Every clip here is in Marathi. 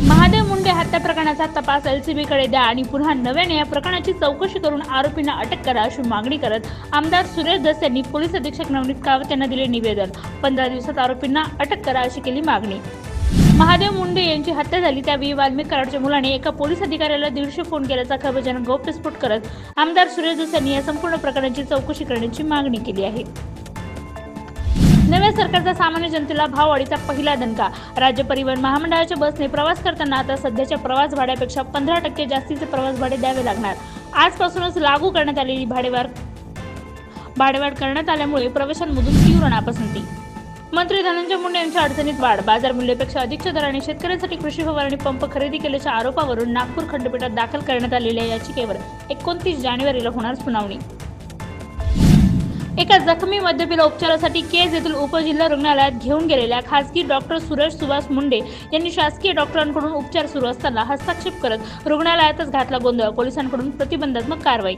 महादेव मुंडे हत्या प्रकरणाचा तपास एलसीबीकडे द्या आणि पुन्हा नव्याने या प्रकरणाची चौकशी करून आरोपींना अटक करा अशी मागणी करत आमदार सुरेश दस यांनी पोलीस अधीक्षक नवनीत कावत यांना दिले निवेदन. पंधरा दिवसात आरोपींना अटक करा अशी केली मागणी. महादेव मुंडे यांची हत्या झाली त्यावेळी वाल्मिक कराडच्या मुलाने एका पोलीस अधिकाऱ्याला दीडशे फोन केल्याचा खबरजनक गौप्यस्फोट करत आमदार सुरेश दस यांनी या संपूर्ण प्रकरणाची चौकशी करण्याची मागणी केली आहे. नव्या सरकारचा सामान्य जनतेला भाववाढीचा पहिला दणका. राज्य परिवहन महामंडळाच्या बसने प्रवास करताना आता सध्याच्या प्रवास भाड्यापेक्षा पंधरा टक्के जास्तीचे प्रवास भाडे द्यावे लागणार. आजपासूनच लागू करण्यात आलेली भाडेवाढ भाडेवाढ करण्यात आल्यामुळे प्रवाशांमधून तीव्र नापसंती मंत्री धनंजय मुंडे यांच्या अडचणीत वाढ बाजार मूल्यापेक्षा अधिकच्या दराने शेतकऱ्यांसाठी कृषी फवारणी पंप खरेदी केल्याच्या आरोपावरून नागपूर खंडपीठात दाखल करण्यात आलेल्या याचिकेवर एकोणतीस जानेवारीला होणार सुनावणी. एका जखमी मद्यपीला उपचारासाठी केज येथील उपजिल्हा रुग्णालयात घेऊन गेलेल्या खासगी डॉक्टर सुरेश सुभाष मुंडे यांनी शासकीय डॉक्टरांकडून उपचार सुरू असताना हस्तक्षेप करत रुग्णालयातच घातला गोंधळ. पोलिसांकडून प्रतिबंधात्मक कारवाई.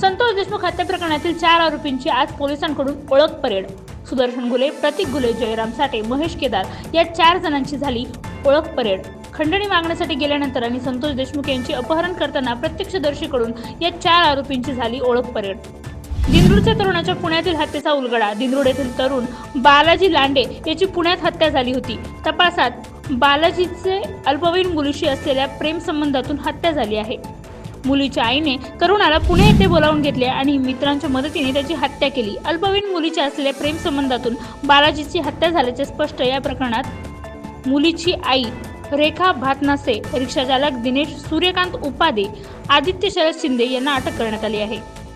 संतोष देशमुख हत्या प्रकरणातील चार आरोपींची आज पोलिसांकडून ओळख परेड. सुदर्शन गुले प्रतीक गुले जयराम साठे महेश केदार या चार जणांची झाली ओळख परेड. खंडणी मागण्यासाठी गेल्यानंतर आणि संतोष देशमुख यांचे अपहरण करताना प्रत्यक्षदर्शीकडून या चार आरोपींची झाली ओळख परेड. दिंडूरच्या तरुणाच्या पुण्यातील हत्येचा उलगडा. दिंडूर येथील तरुण बालाजी लांडे याची पुण्यात हत्या झाली होती. तपासात बालाजीचे अल्पवयीन मुलीशी असलेल्या प्रेमसंबंधातून हत्या झाली आहे. मुलीच्या आईने तरुणाला पुणे येथे बोलावून घेतले आणि मित्रांच्या मदतीने त्याची हत्या केली. अल्पवयीन मुलीच्या असलेल्या प्रेमसंबंधातून बालाजीची हत्या झाल्याचे स्पष्ट या प्रकरणात मुलीची आई रेखा भातनासे रिक्षाचालक दिनेश सूर्यकांत उपादे आदित्य शरद शिंदे यांना अटक करण्यात आली आहे.